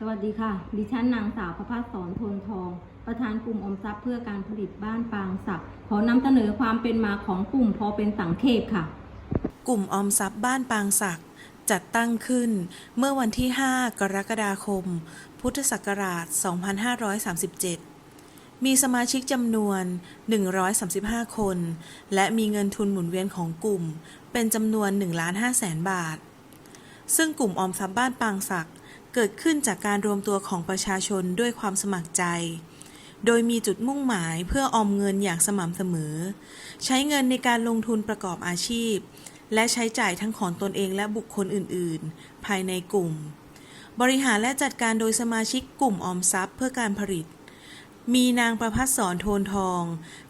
สวัสดีค่ะ ดิฉันนางสาวประภาสสอนทนทอง ประธานกลุ่มอมทรัพย์เพื่อการผลิตบ้านปางศักดิ์ขอนำเสนอความเป็นมาของกลุ่มพอเป็นสังเขปค่ะ กลุ่มออมทรัพย์บ้านปางศักดิ์จัดตั้งขึ้นเมื่อวันที่ 5 กรกฎาคม พุทธศักราช 2537 มีสมาชิกจำนวน 135 คน และมีเงินทุนหมุนเวียนของกลุ่มเป็นจำนวน1ล้าน5แสนบาท ซึ่งกลุ่มออมทรัพย์บ้านปางศักดิ์ เกิดขึ้นจากการรวมตัวของประชาชนด้วยความสมัครใจ โดยมีจุดมุ่งหมายเพื่อออมเงินอย่างสม่ำเสมอ ใช้เงินในการลงทุนประกอบอาชีพ และใช้จ่ายทั้งของตนเองและบุคคลอื่น ๆ ภายในกลุ่ม บริหารและจัดการโดยสมาชิกกลุ่มออมทรัพย์เพื่อการผลิต มีนางประพัฒสอนโทนทอง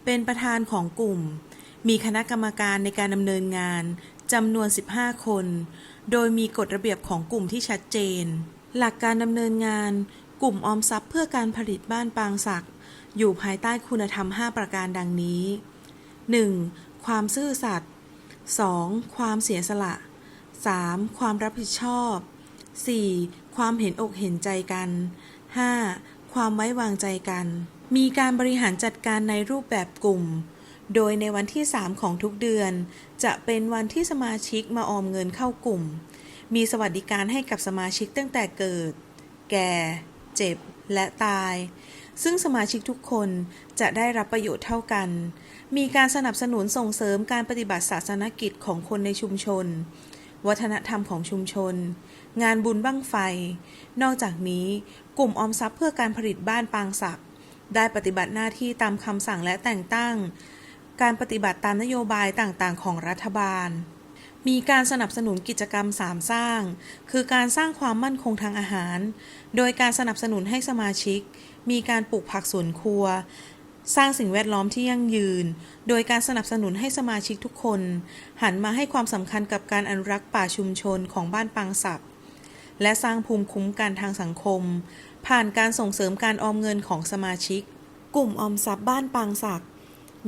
เป็นประธานของกลุ่ม มีคณะกรรมการในการดำเนินงานจำนวน 15 คน โดยมีกฎระเบียบของกลุ่มที่ชัดเจน หลักการดำเนินงาน กลุ่มออมทรัพย์เพื่อการผลิตบ้านปางศักดิ์อยู่ภายใต้คุณธรรม 5 ประการดังนี้ 1. ความซื่อสัตย์ 2. ความเสียสละ 3. ความรับผิดชอบ 4. ความเห็นอกเห็นใจกัน 5. ความไว้วางใจกัน มีการบริหารจัดการในรูปแบบกลุ่ม โดยในวันที่ 3 ของทุกเดือน จะเป็นวันที่สมาชิกมาออมเงินเข้ากลุ่ม มีสวัสดิการให้กับสมาชิกตั้งแต่เกิด แก่ เจ็บ และตาย ซึ่งสมาชิกทุกคนจะได้รับประโยชน์เท่ากัน มีการสนับสนุนส่งเสริมการปฏิบัติศาสนกิจของคนในชุมชน วัฒนธรรมของชุมชน งานบุญบั้งไฟ นอกจากนี้กลุ่มออมทรัพย์เพื่อการผลิตบ้านปางศักดิ์ได้ปฏิบัติหน้าที่ตามคำสั่งและแต่งตั้ง การปฏิบัติตามนโยบายต่างๆ ของรัฐบาล มีการสนับสนุนกิจกรรมสามสร้าง คือการสร้างความมั่นคงทางอาหาร โดยการสนับสนุนให้สมาชิก มีการปลูกผักสวนครัว สร้างสิ่งแวดล้อมที่ยั่งยืน โดยการสนับสนุนให้สมาชิกทุกคน หันมาให้ความสำคัญกับการอนุรักษ์ป่าชุมชนของบ้านปางศักดิ์และสร้างภูมิคุ้มกันทางสังคม ผ่านการส่งเสริมการออมเงินของสมาชิก กลุ่มออมทรัพย์บ้านปางศักดิ์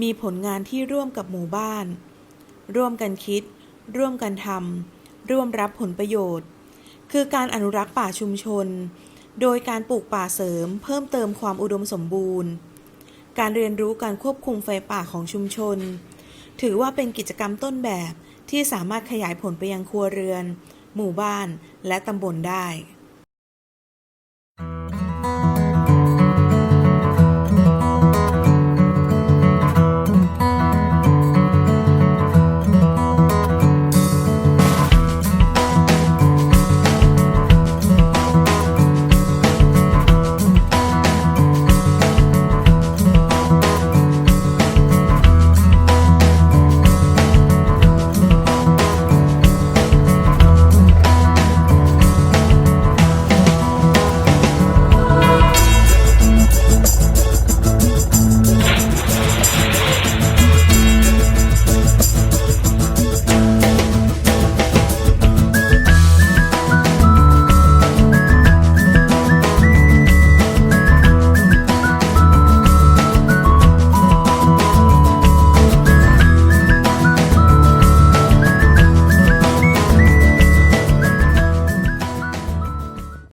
มีผลงานที่ร่วมกับหมู่บ้าน ร่วมกันคิด ร่วมกันทำร่วมรับผลประโยชน์ คือการอนุรักษ์ป่าชุมชน โดยการปลูกป่าเสริม เพิ่มเติมความอุดมสมบูรณ์ การเรียนรู้การควบคุมไฟป่าของชุมชน ถือว่าเป็นกิจกรรมต้นแบบที่สามารถขยายผลไปยังครัวเรือน หมู่บ้าน และตำบลได้